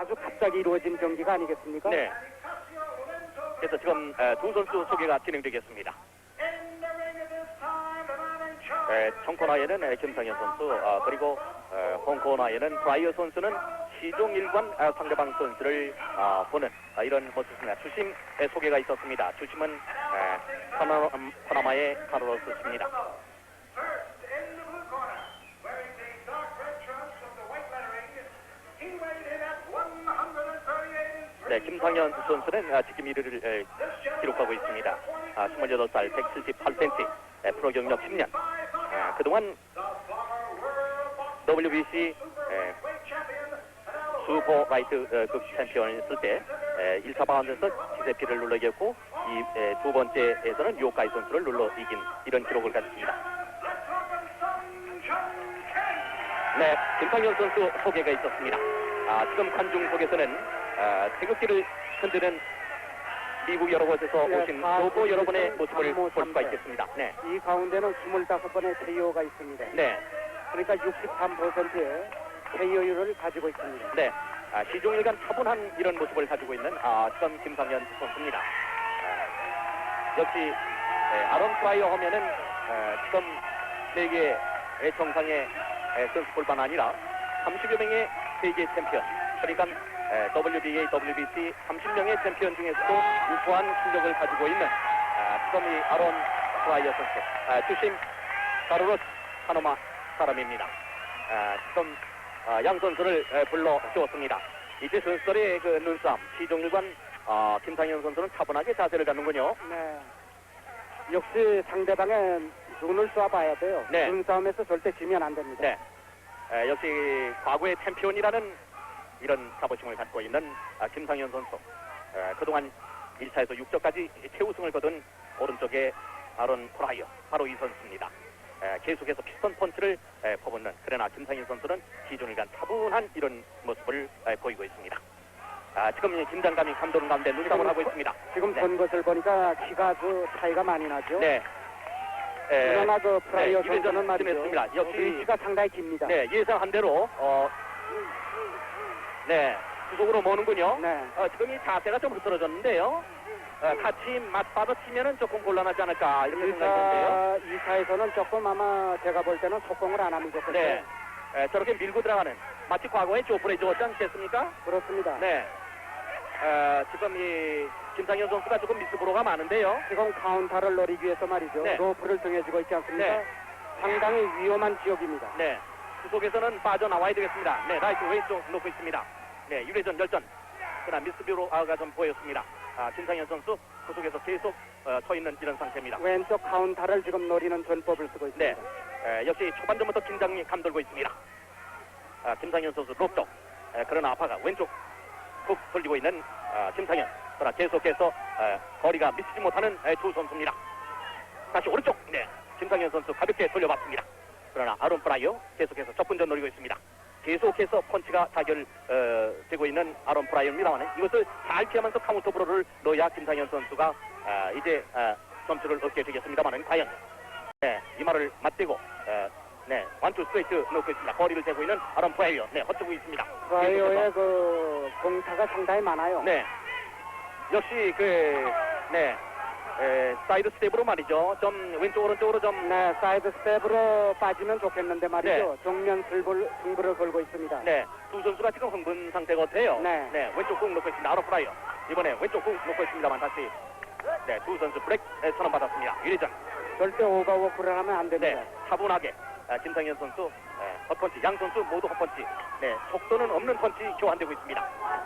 아주 갑자기 이루어진 경기가 아니겠습니까? 네. 그래서 지금 에, 두 선수 소개가 진행되겠습니다. 에, 청코나에는 에, 김상현 선수, 아, 그리고 에, 홍코나에는 브라이어 선수는 시종일관 아, 상대방 선수를 아, 보는 아, 이런 모습입니다. 주심 에, 소개가 있었습니다. 주심은 에, 파나, 음, 파나마의 카르로스 입니다. 네, 김상현 선수는 아, 지금 1위를 에, 기록하고 있습니다. 아, 28살 178cm 에, 프로 경력 10년. 아, 그동안 WBC 에, 슈퍼 라이트 어, 급 챔피언을 쓸때 1차 바운드에서 기세피를 눌러 이겼고 두 번째에서는 요카이 선수를 눌러 이긴 이런 기록을 가졌습니다. 네, 김상현 선수 소개가 있었습니다. 아, 지금 관중 속에서는 아, 태극기를 흔드는 미국 여러 곳에서 네, 오신 다 교보 여러분의 모습을 삼모 볼 수가 삼대. 있겠습니다. 네, 이 가운데는 25번의 KO가 있습니다. 네, 그러니까 63%의 KO율을 가지고 있습니다. 네. 아, 시종일관 차분한 이런 모습을 가지고 있는 아, 지금 김상현 선수입니다. 아, 역시 에, 아론 프라이어 하면은 에, 지금 세계 정상의 에, 선수뿐만 아니라 30여 명의 세계 챔피언 그러니까 에, WBA, WBC 30명의 챔피언 중에서도 우수한 실력을 가지고 있는 아, 지금 이 아론 프라이어 선수 아, 주심 카르로스 파노마 사람입니다. 아, 지금 아, 양 선수를 에, 불러 주었습니다. 이제 선수들의 그 눈싸움, 시종일관 아, 김상현 선수는 차분하게 자세를 갖는군요. 네. 역시 상대방의 눈을 쏴봐야 돼요. 네. 눈싸움에서 절대 지면 안 됩니다. 네. 에, 역시 과거의 챔피언이라는 이런 자부심을 갖고 있는 아, 김상현 선수. 에, 그동안 1차에서 6점까지 최우승을 거둔 오른쪽에 아론 프라이어 바로 이 선수입니다. 에, 계속해서 피스톤 펀치를 에, 퍼붓는 그러나 김상현 선수는 시종일간 차분한 이런 모습을 에, 보이고 있습니다. 아, 지금 이 긴장감이 감도는 가운데 눈싸움을 하고 있습니다. 지금 네. 본 것을 보니까 키가 그 차이가 많이 나죠. 네. 에, 그러나 그 프라이어 네, 선수는 말이죠. 심했습니다. 역시 리치가 상당히 깁니다. 네, 예상한 대로 어, 네, 구속으로 모는군요. 네. 어, 지금 이 자세가 좀 흐트러졌는데요. 어, 같이 맞받아 치면은 조금 곤란하지 않을까 이렇게 생각이 드는데요. 2차, 2차에서는 조금 아마 제가 볼 때는 속공을 안 하면 좋겠어요. 네, 에, 저렇게 밀고 들어가는 마치 과거에 조프레 줬지 않겠습니까? 그렇습니다. 네. 어, 지금 이 김상현 선수가 조금 미스브로가 많은데요. 지금 카운터를 노리기 위해서 말이죠. 네. 로프를 등해지고 있지 않습니까? 네. 상당히 위험한 지역입니다. 네. 구속에서는 빠져나와야 되겠습니다. 네, 라이트 왼쪽 놓고 있습니다. 네, 유례전 열전. 그러나 미스비로가 좀 보였습니다. 아, 김상현 선수 구속에서 계속 어, 서 있는 이런 상태입니다. 왼쪽 카운터를 지금 노리는 전법을 쓰고 있습니다. 네, 에, 역시 초반전부터 긴장이 감돌고 있습니다. 아, 김상현 선수. 에, 그러나 아파가 왼쪽 훅 돌리고 있는 아, 김상현. 그러나 계속해서 에, 거리가 미치지 못하는 에, 두 선수입니다. 다시 오른쪽. 네, 김상현 선수 가볍게 돌려봤습니다. 그러나 아론 프라이어 계속해서 접근전 노리고 있습니다. 계속해서 펀치가 자결되고 있는 아론 프라이어입니다만 이것을 잘 피하면서 카운터 브로를 넣어야 김상현 선수가 아, 이제 아, 점수를 얻게 되겠습니다만 과연 네, 이마를 맞대고 에, 네, 원투 스트레이트 놓고 있습니다. 거리를 재고 있는 아론 프라이어 네, 헛주고 있습니다. 프라이어의 그 공타가 상당히 많아요. 네, 역시 그 네, 에, 사이드 스텝으로 말이죠. 좀 왼쪽 오른쪽으로 좀 네, 사이드 스텝으로 빠지면 좋겠는데 말이죠. 네. 정면 승부를, 승부를 걸고 있습니다. 네, 두 선수가 지금 흥분 상태 같아요. 네. 왼쪽 꾹 놓고 있습니다. 아로 프라이어. 이번에 왼쪽 꾹 놓고 있습니다만 다시 네, 두 선수 브렉 에, 선언 받았습니다. 유리전. 절대 오버워크를 하면 안 됩니다. 네, 차분하게 아, 김상현 선수 네, 헛펀치, 양 선수 모두 헛펀치. 네, 속도는 없는 펀치 교환되고 있습니다.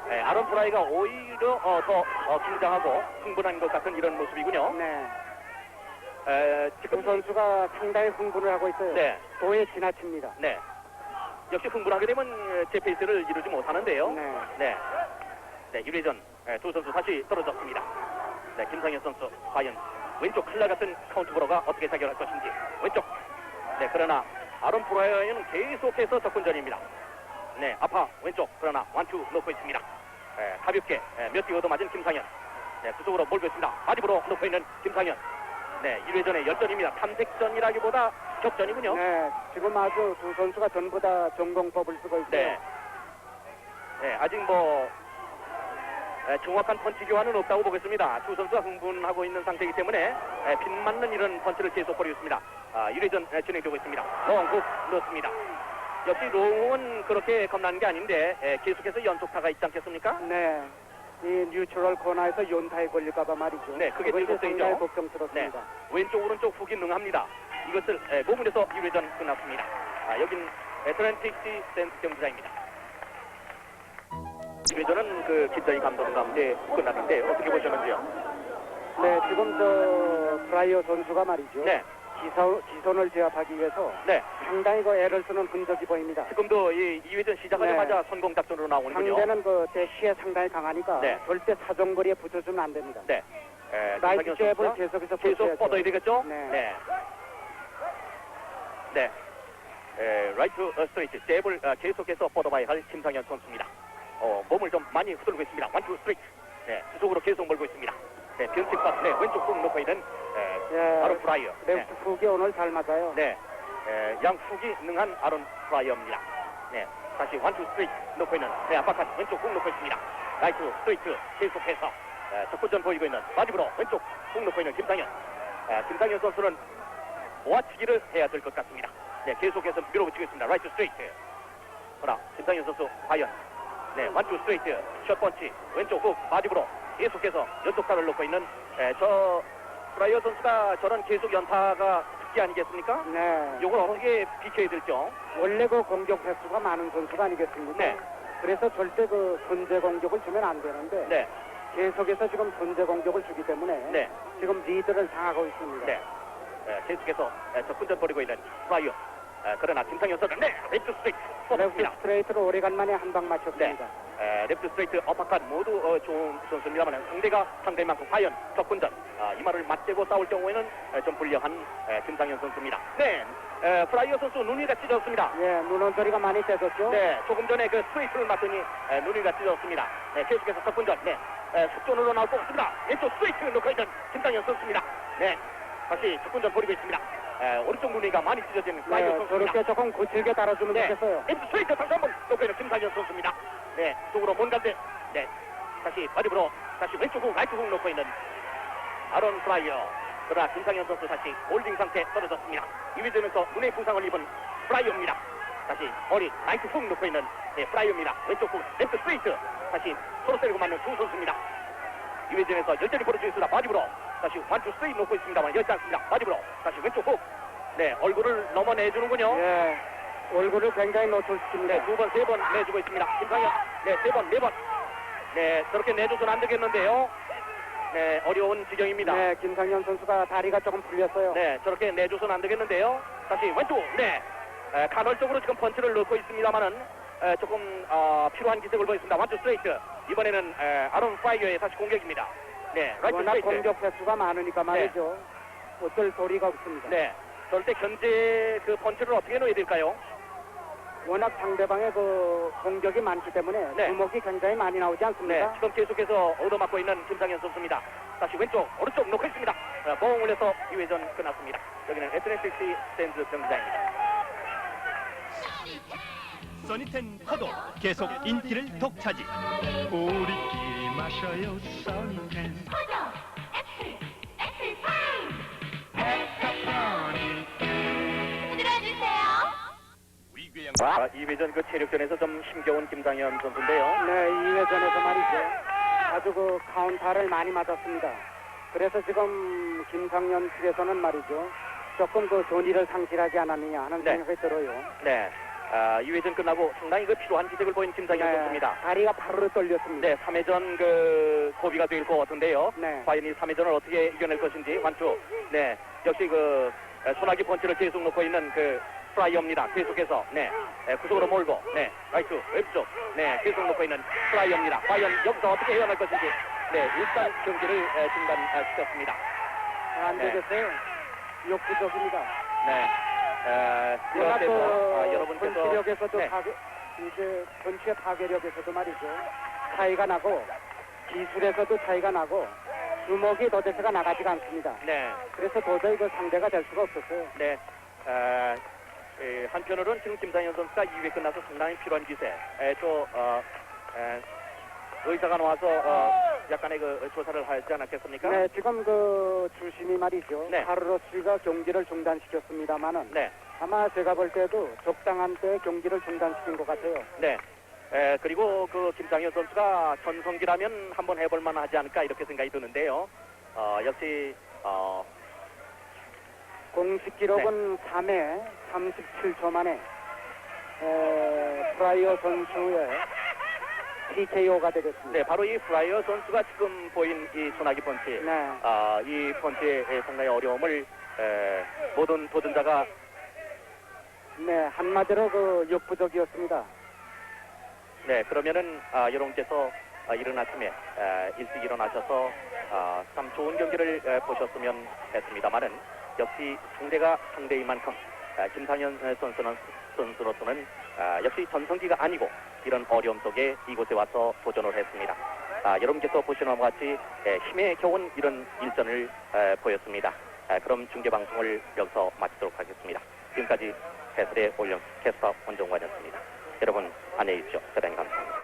네, 아론 프라이가 오히려 어, 더 어, 긴장하고 흥분한 것 같은 이런 모습이군요. 네. 에, 두 지금 선수가 상당히 흥분을 하고 있어요. 네, 도에 지나칩니다. 네. 역시 흥분하게 되면 어, 제 페이스를 이루지 못하는데요. 네. 네. 네, 유례전 에, 두 선수 다시 떨어졌습니다. 네, 김상현 선수 과연 왼쪽 칼날 같은 카운트 브로가 어떻게 자결할 것인지 왼쪽. 네, 그러나 아론 프라이어는 계속해서 접근전입니다. 네, 아파 왼쪽 그러나 완투 놓고 있습니다. 에, 가볍게 에, 몇개 얻어맞은 김상현. 네, 구속으로 몰고 있습니다. 바디브로 놓고 있는 김상현. 네, 1회전의 열전입니다. 탐색전이라기보다 격전이군요. 네, 지금 아주 두 선수가 전부 다 전공법을 쓰고 있어요. 네. 네, 아직 뭐 에, 정확한 펀치 교환은 없다고 보겠습니다. 두 선수가 흥분하고 있는 상태이기 때문에 에, 빗맞는 이런 펀치를 계속 벌이고 있습니다. 아, 1회전 에, 진행되고 있습니다. 롱훅 넣습니다. 역시 롱은 그렇게 겁나는 게 아닌데 에, 계속해서 연속타가 있지 않겠습니까? 네. 이 뉴트럴 코너에서 연타에 걸릴까봐 말이죠. 네, 그게 그것이 상당히 걱정이죠. 걱정스럽습니다. 왼쪽 오른쪽 훅이 능합니다. 이것을 에, 모문에서 1회전 끝났습니다. 아, 여긴 애틀랜틱시 센스 경기장입니다. 1회전은 그 김자희 감독 가운데 끝났는데 어떻게 보셨는지요? 네, 지금 저 프라이어 선수가 말이죠. 네, 지선, 지선을 제압하기 위해서 네. 상당히 그 애를 쓰는 흔적이 보입니다. 지금도 이 2회전 시작하자마자 선공 작전으로 나오는군요. 상대는 그 대시에 상당히 강하니까 네. 절대 사정거리에 붙여주면 안 됩니다. 네. 에, 라이트 잽을 계속해서 계속. 뻗어야 되겠죠? 네. 네. 네. 에, 라이트 어, 스트레이트 잽을 어, 계속해서 뻗어봐야 할 김상현 선수입니다. 어, 몸을 좀 많이 휘두르고 있습니다. 완투 스트레이트. 네, 그 속으로 계속 몰고 있습니다. 네, 변칙과 네, 왼쪽 훅 놓고 있는 에, 예, 아론 프라이어. 네. 레프트 훅이 오늘 잘 맞아요. 네. 에, 양 훅이 능한 아론 프라이어입니다. 네. 다시 완투 스트레이트 놓고 있는 네, 아파트 왼쪽 훅 놓고 있습니다. 라이트 스트레이트 계속해서 에, 적구전 보이고 있는 마지막으로 왼쪽 훅 놓고 있는 김상현. 에, 김상현 선수는 모아치기를 해야 될 것 같습니다. 네, 계속해서 밀어붙이고 있습니다. 라이트 스트레이트. 그러나 김상현 선수 과연 네, 완투 스트레이트 첫 번치 왼쪽 훅 마지막으로 계속해서 연속타를 놓고 있는 에, 저 프라이어 선수가 저런 계속 연타가 특기 아니겠습니까? 네. 이걸 어떻게 비켜야 될죠? 원래 그 공격 횟수가 많은 선수가 아니겠습니까? 네. 그래서 절대 그 선제 공격을 주면 안 되는데 네, 계속해서 지금 선제 공격을 주기 때문에 네, 지금 리드를 당하고 있습니다. 네. 에, 계속해서 에, 적군전 벌이고 있는 프라이어. 에, 그러나 김상현 선수 네, 레프트 스트레이트 레프트. 스트레이트로 오래간만에 한 방 맞췄습니다. 에, 레프트 스트레이트 어퍼컷 모두 어, 좋은 선수입니다만 상대가 상대만큼 과연 적군전 아, 이 말을 맞대고 싸울 경우에는 에, 좀 불리한 에, 김상현 선수입니다. 네, 에, 프라이어 선수 눈이가 찢었습니다. 예, 눈원소리가 많이 떼졌죠? 네, 조금 전에 그 스트레이트를 맞더니 에, 눈이가 찢었습니다. 네, 계속해서 적군전, 네, 에, 속전으로 나올 것 같습니다. 왼쪽 스트레이트 놓고 있는 김상현 선수입니다. 네, 다시 적군전 벌이고 있습니다. 에, 오른쪽 눈이가 많이 찢어진 프라이어 네, 선수입니다. 저렇게 조금 거칠게 달아주면 네, 좋겠어요. 왼쪽 스트레이트 다시 한번 놓고 있는 김상현 선수입니다. 네, 쪽으로 몬간데 네, 다시 바디브로 다시 왼쪽 훅 라이트 훅 놓고 있는 아론 프라이어 그러나 김상현 선수 다시 골딩 상태 떨어졌습니다. 이위되면서 눈에 부상을 입은 프라이어입니다. 다시 머리 라이트 훅 놓고 있는 네, 프라이어입니다. 왼쪽 훅 레프트 스트레이트 다시 서로 때리고 맞는 두 선수입니다. 이위되면서 열대를 보여주겠습니다. 바디브로 다시 완주 스트레이트 놓고 있습니다만 열지 않습니다. 바디브로 다시 왼쪽 훅 네, 얼굴을 넘어내주는군요. 예. 얼굴을 굉장히 노출시킵니다. 네, 두 번, 세 번 내주고 있습니다. 김상현, 네, 세 번, 네 번. 네, 저렇게 내줘서는 안 되겠는데요. 네, 어려운 지경입니다. 네, 네, 김상현 선수가 다리가 조금 풀렸어요. 저렇게 내줘서는 안 되겠는데요. 다시 왼쪽, 네. 에, 간헐적으로 지금 펀치를 넣고 있습니다만은 에, 조금 어, 필요한 기색을 보였습니다. 완투 스트레이트. 이번에는 에, 아론 파이어의 다시 공격입니다. 네, 라이트 워낙 스트레이트. 공격 횟수가 많으니까 말이죠. 어쩔 도리가 없습니다. 네, 때 견제 그 펀치를 어떻게 넣어야 될까요? 워낙 상대방의 그 공격이 많기 때문에 네. 주먹이 굉장히 많이 나오지 네, 않습니까? 지금 계속해서 얻어맞고 있는 김상현 선수입니다. 다시 왼쪽, 오른쪽 놓고 있습니다. 어, 뻥을 해서 2회전 끝났습니다. 여기는 애틀랜틱시 샌즈 경기장입니다. 써니텐 파도 계속 인기를 독차지 우리끼리 마셔요 써니텐 위궤 아, 2회전 그 체력전에서 좀 힘겨운 김상현 선수인데요. 네, 2회전에서 말이죠. 아주 그 카운터를 많이 맞았습니다. 그래서 지금 김상현 측에서는 말이죠. 조금 그 존의를 상실하지 않았느냐 하는 네. 생각이 들어요. 네, 아, 2회전 끝나고 상당히 그 필요한 기색을 보인 김상현 네, 선수입니다. 다리가 바로 떨렸습니다. 네, 3회전 그 고비가 될 것 같은데요. 네. 과연 이 3회전을 어떻게 이겨낼 것인지 완투. 네, 역시 그 에, 소나기 펀치를 계속 놓고 있는 그 프라이어입니다. 계속해서 네, 에, 구속으로 몰고 네, 라이트 왼쪽 네, 계속 놓고 있는 프라이어입니다. 과연 여기서 어떻게 헤어날 것인지 네, 일단 경기를 에, 중단시켰습니다. 안 네. 되겠어요. 욕구적입니다. 네, 에, 워낙 그 아, 여러분께서 펀치력에서도 네, 파괴, 이제 펀치의 파괴력에서도 말이죠. 차이가 나고 기술에서도 차이가 나고 주먹이 도대체가 나가지가 않습니다. 네, 그래서 도저히 그 상대가 될 수가 없었어요. 네. 에, 에, 한편으로는 지금 김상현 선수가 2회 끝나서 상당히 필요한 기세. 에, 또 어, 에, 의사가 나와서 어, 약간의 그 조사를 하지 않았겠습니까? 네, 지금 그 주심이 말이죠. 네. 카르로스가 경기를 중단시켰습니다만은 네, 아마 제가 볼 때도 적당한 때 경기를 중단시킨 것 같아요. 네. 에, 그리고 그 김상현 선수가 전성기라면 한번 해볼 만하지 않을까 이렇게 생각이 드는데요. 어, 역시 어, 공식 기록은 3회 37초 만에 에, 프라이어 선수의 TKO가 되겠습니다. 네, 바로 이 플라이어 선수가 지금 보인 이 소나기 펀치, 네. 아, 이 펀치의 상당히 어려움을 에, 모든 도전자가 네, 한마디로 그 역부족이었습니다. 네, 그러면은 아, 여러분께서 아, 이른 아침에 에, 일찍 일어나셔서 아, 참 좋은 경기를 에, 보셨으면 했습니다만은 역시 상대가 상대인 만큼 아, 김상현 에, 선수는 선수로서는 아, 역시 전성기가 아니고 이런 어려움 속에 이곳에 와서 도전을 했습니다. 아, 여러분께서 보시는 것과 같이 에, 힘에 겨운 이런 일전을 에, 보였습니다. 아, 그럼 중계 방송을 여기서 마치도록 하겠습니다. 지금까지 해설의 올영 캐스터 원종관이었습니다. 여러분 안녕히 계십시오. 대단히 감사합니다.